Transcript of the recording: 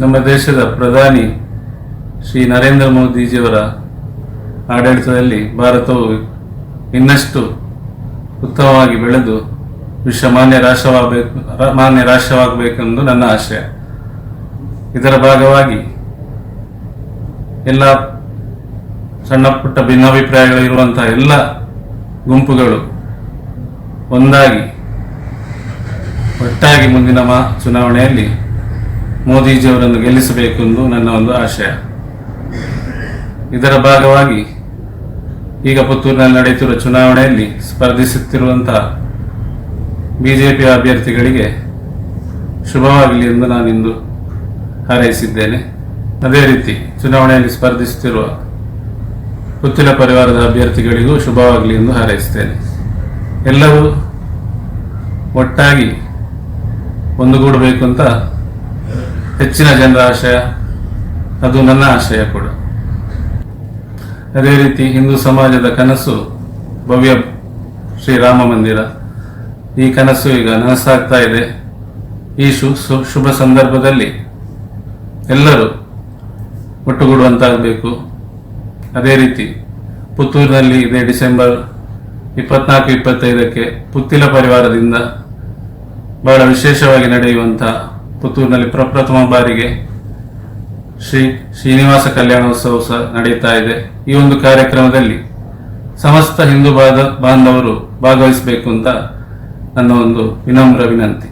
ನಮ್ಮ ದೇಶದ ಪ್ರಧಾನಿ ಶ್ರೀ ನರೇಂದ್ರ ಮೋದಿಜಿಯವರ ಆಡಳಿತದಲ್ಲಿ ಭಾರತವು ಇನ್ನಷ್ಟು ಉತ್ತಮವಾಗಿ ಬೆಳೆದು ವಿಶ್ವ ಮಾನ್ಯ ರಾಷ್ಟ್ರವಾಗಬೇಕು ಮಾನ್ಯ ರಾಷ್ಟ್ರವಾಗಬೇಕೆಂದು ನನ್ನ ಆಶಯ. ಇದರ ಭಾಗವಾಗಿ ಎಲ್ಲ ಸಣ್ಣ ಪುಟ್ಟ ಭಿನ್ನಾಭಿಪ್ರಾಯಗಳು ಇರುವಂತಹ ಎಲ್ಲ ಗುಂಪುಗಳು ಒಂದಾಗಿ, ಒಟ್ಟಾಗಿ ಮುಂದಿನ ಮಾ ಚುನಾವಣೆಯಲ್ಲಿ ಮೋದಿಜಿಯವರನ್ನು ಗೆಲ್ಲಿಸಬೇಕೆಂದು ನನ್ನ ಒಂದು ಆಶಯ. ಇದರ ಭಾಗವಾಗಿ ಈಗ ಪುತ್ತೂರಿನಲ್ಲಿ ನಡೆಯುತ್ತಿರುವ ಚುನಾವಣೆಯಲ್ಲಿ ಸ್ಪರ್ಧಿಸುತ್ತಿರುವಂತಹ ಬಿಜೆಪಿ ಅಭ್ಯರ್ಥಿಗಳಿಗೆ ಶುಭವಾಗಲಿ ಎಂದು ನಾನಿಂದು ಹಾರೈಸಿದ್ದೇನೆ. ಅದೇ ರೀತಿ ಚುನಾವಣೆಯಲ್ಲಿ ಸ್ಪರ್ಧಿಸುತ್ತಿರುವ ಪುತ್ತಿನ ಪರಿವಾರದ ಅಭ್ಯರ್ಥಿಗಳಿಗೂ ಶುಭವಾಗಲಿ ಎಂದು ಹಾರೈಸುತ್ತೇನೆ. ಎಲ್ಲರೂ ಒಟ್ಟಾಗಿ ಒಂದುಗೂಡಬೇಕು ಅಂತ ಹೆಚ್ಚಿನ ಜನರ ಆಶಯ, ಅದು ನನ್ನ ಆಶಯ ಕೂಡ. ಅದೇ ರೀತಿ ಹಿಂದೂ ಸಮಾಜದ ಕನಸು, ಭವ್ಯ ಶ್ರೀರಾಮ ಮಂದಿರ. ಈ ಕನಸು ಈಗ ನನಸಾಗ್ತಾ ಇದೆ. ಈ ಶು, ಶುಭ ಸಂದರ್ಭದಲ್ಲಿ ಎಲ್ಲರೂ ಒಟ್ಟುಗೂಡುವಂತಾಗಬೇಕು. ಅದೇ ರೀತಿ ಪುತ್ತೂರಿನಲ್ಲಿ ಇದೇ ಡಿಸೆಂಬರ್ ಇಪ್ಪತ್ನಾಲ್ಕು, ಇಪ್ಪತ್ತೈದಕ್ಕೆ ಪುತ್ತಿಲ ಪರಿವಾರದಿಂದ ಬಹಳ ವಿಶೇಷವಾಗಿ ನಡೆಯುವಂಥ ಪುತ್ತೂರಿನಲ್ಲಿ ಪ್ರಪ್ರಥಮ ಬಾರಿಗೆ ಶ್ರೀ ಶ್ರೀನಿವಾಸ ಕಲ್ಯಾಣೋತ್ಸವ ಸಹ ನಡೆಯುತ್ತಾ ಇದೆ. ಈ ಒಂದು ಕಾರ್ಯಕ್ರಮದಲ್ಲಿ ಸಮಸ್ತ ಹಿಂದೂ ಬಾಂಧ ಬಾಂಧವರು ಭಾಗವಹಿಸಬೇಕು ಅಂತ ನನ್ನ ಒಂದು ವಿನಮ್ರ ವಿನಂತಿ.